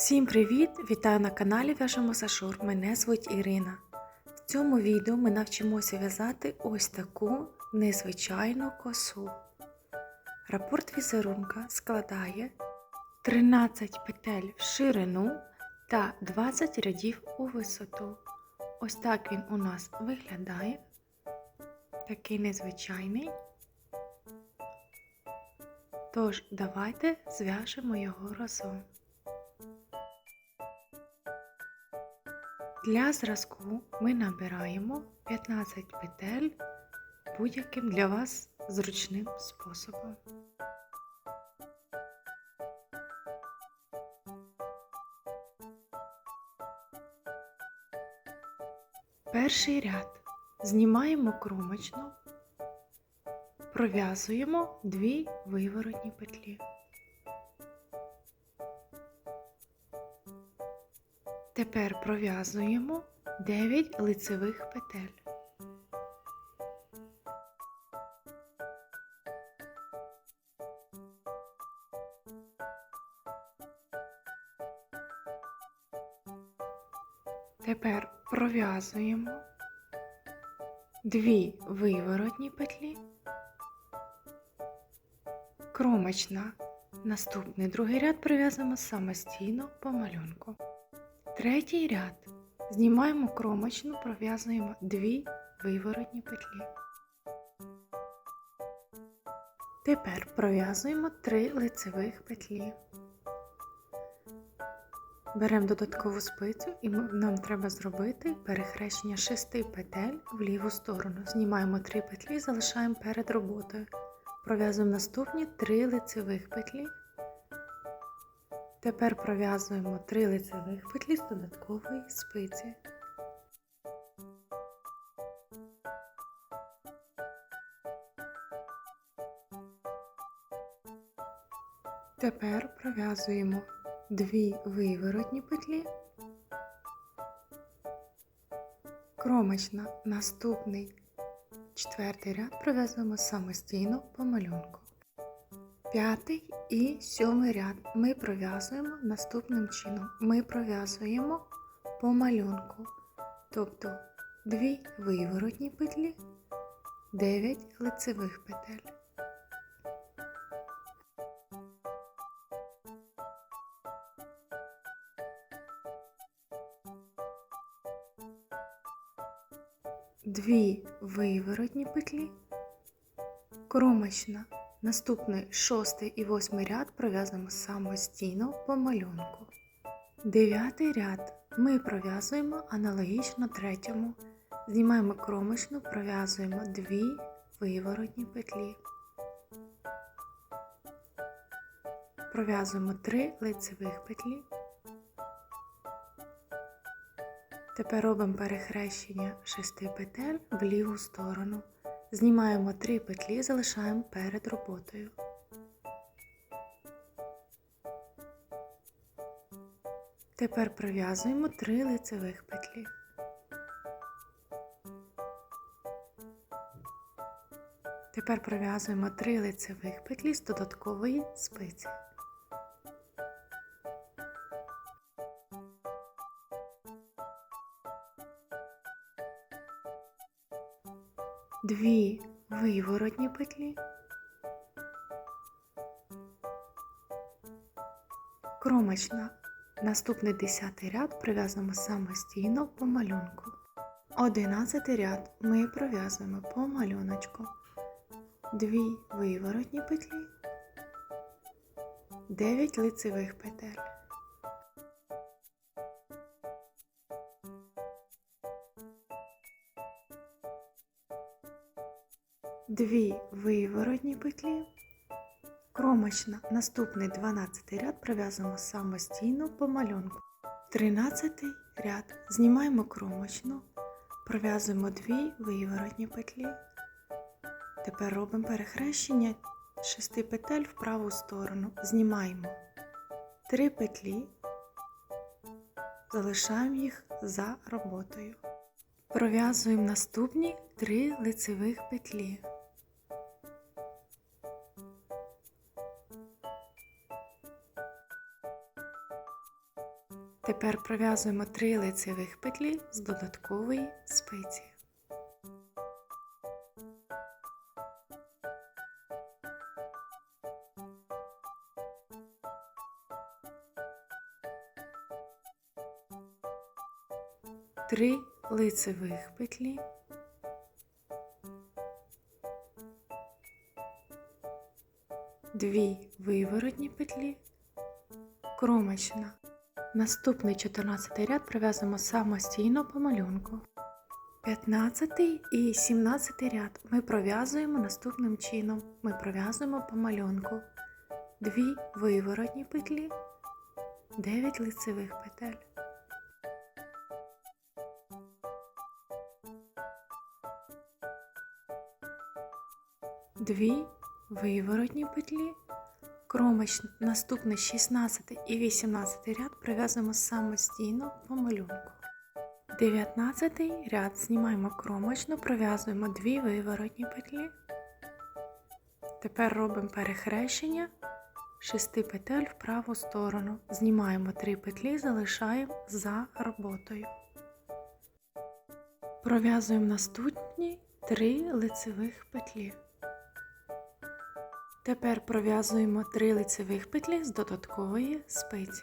Всім привіт! Вітаю на каналі В'яжемо Сашур. Мене звуть Ірина. В цьому відео ми навчимося в'язати ось таку незвичайну косу. Рапорт візерунка складає 13 петель в ширину та 20 рядів у висоту. Ось так він у нас виглядає. Такий незвичайний. Тож, давайте зв'яжемо його разом. Для зразку ми набираємо 15 петель будь-яким для вас зручним способом. Перший ряд знімаємо кромочну, пров'язуємо дві виворотні петлі. Тепер пров'язуємо 9 лицевих петель. Тепер пров'язуємо дві виворотні петлі, кромочна. Наступний другий ряд пров'язуємо самостійно по малюнку. Третій ряд знімаємо кромочну, пров'язуємо дві виворотні петлі. Тепер пров'язуємо три лицевих петлі. Беремо додаткову спицю і нам треба зробити перехрещення шести петель в ліву сторону. Знімаємо три петлі, залишаємо перед роботою. Пров'язуємо наступні три лицевих петлі. Тепер пров'язуємо три лицевих петлі з додаткової спиці. Тепер пров'язуємо дві виворотні петлі, кромочна наступний четвертий ряд пров'язуємо самостійно по малюнку. П'ятий і сьомий ряд ми пров'язуємо наступним чином. Ми пров'язуємо по малюнку, тобто дві виворотні петлі, 9 лицевих петель. Дві виворотні петлі, кромочна Наступний шостий і восьмий ряд пров'язуємо самостійно по малюнку. Дев'ятий ряд ми пров'язуємо аналогічно третьому. Знімаємо кромочну, пров'язуємо дві виворотні петлі. Пров'язуємо три лицевих петлі. Тепер робимо перехрещення шести петель в ліву сторону. Знімаємо три петлі, залишаємо перед роботою. Тепер пров'язуємо три лицевих петлі. Тепер пров'язуємо три лицевих петлі з додаткової спиці. Дві виворотні петлі, кромочна. Наступний десятий ряд пров'язуємо самостійно по малюнку. Одинадцятий ряд ми пров'язуємо по малюночку. Дві виворотні петлі, 9 лицевих петель. Дві виворотні петлі, кромочна, наступний 12 ряд пров'язуємо самостійно по малюнку. 13 ряд знімаємо кромочну, пров'язуємо дві виворотні петлі. Тепер робимо перехрещення 6 петель в праву сторону. Знімаємо 3 петлі, залишаємо їх за роботою. Пров'язуємо наступні 3 лицевих петлі. Тепер пров'язуємо 3 лицевих петлі з додаткової спиці. Три лицевих петлі. Дві виворотні петлі, кромочна. Наступний 14 ряд пров'язуємо самостійно по малюнку. 15 і 17 ряд ми пров'язуємо наступним чином. Ми пров'язуємо по малюнку. Дві виворотні петлі, 9 лицевих петель. Дві виворотні петлі, кромоч наступний 16 і 18 ряд пров'язуємо самостійно по малюнку. 19 ряд знімаємо кромочну, пров'язуємо дві виворотні петлі. Тепер робимо перехрещення 6 петель в праву сторону. Знімаємо 3 петлі, залишаємо за роботою. Пров'язуємо наступні 3 лицевих петлі. Тепер пров'язуємо 3 лицевих петлі з додаткової спиці.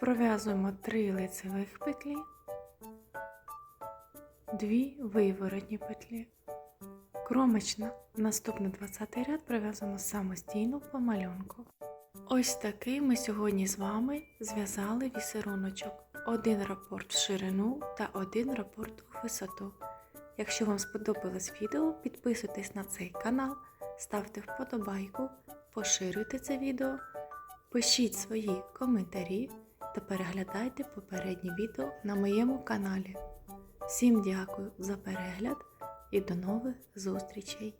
Пров'язуємо 3 лицевих петлі, 2 виворотні петлі. Кромочна наступний 20 ряд пров'язуємо самостійно по малюнку. Ось такий ми сьогодні з вами зв'язали візеруночок. Один рапорт в ширину та один рапорт у висоту. Якщо вам сподобалось відео, підписуйтесь на цей канал, ставте вподобайку, поширюйте це відео, пишіть свої коментарі та переглядайте попередні відео на моєму каналі. Всім дякую за перегляд і до нових зустрічей!